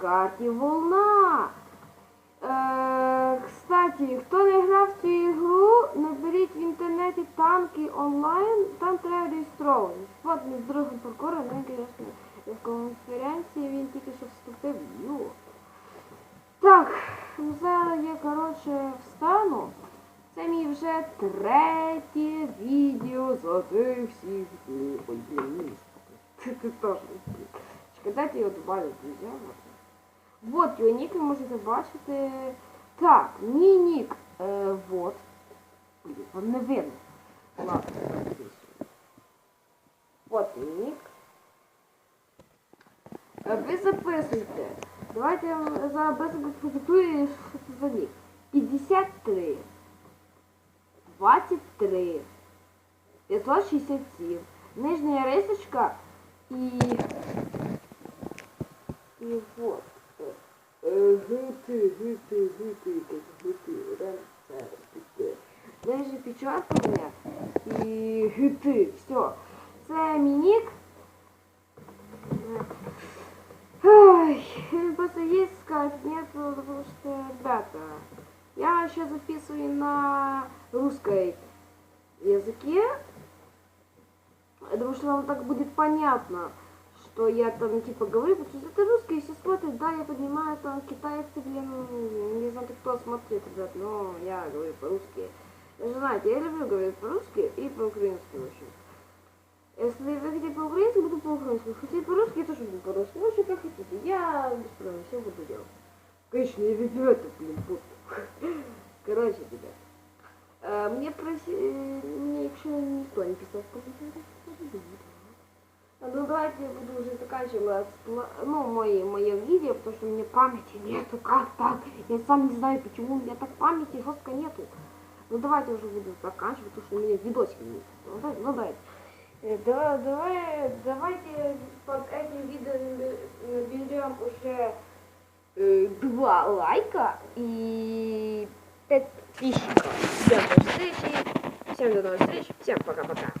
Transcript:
карті Волна. Е, кстати, хто не грав в цю ігру, наберіть в інтернеті танки онлайн, там треба реєстровуватись. От ми з другом паркуром, він, звісно, конференції він тільки що вступив. Ю. Так, зараз я, коротше, встану. Це мій вже третє відео за тих всіх днів. Ой, блін, ти теж. Чекай, дайте його добавити, друзі. Вот його нік, ви можете бачити. Так, мій нік. Е, вот. Блін, вам не видно. Ладно. Вот мій нік. Е, Ви записуйте. Давайте я зараз продиктую, що це за нік. 53. 23. 567. Нижня рисочка і... І вот. Гити, гити, гити, гити, ренце, гити. Нижнє печатання і гити. Все. Це мінік. Ой, просто есть скайп, нету, потому что, ребята, я сейчас записываю на русской языке, потому что вам так будет понятно, что я там типа говорю, потому что это русский, все смотрят, да, я понимаю, там китайцы, блин, не знаю, кто смотрит, ребят, но я говорю по-русски. Вы знаете, я люблю говорить по-русски и по-украински, в общем. Если вы хотите по-украински, буду по-украински. Хотите по-русски, я тоже буду по-русски. Ну, что как хотите. Я без проблем все буду делать. Конечно, я веду это, блин, вот. Короче, ребят. Э, мне проси... Мне еще никто не писал в комментариях. Давайте я буду уже заканчивать, ну, мои, мое видео, потому что у меня памяти нету. Как так? Я сам не знаю, почему у меня так памяти жестко нету. Ну, давайте уже буду заканчивать, потому что у меня видосики нет. Ну, ну, давайте. Э, Да, давай, давайте под этим видео наберем уже э, два лайка и пять подписчиков. Всем до новых встреч, всем пока-пока.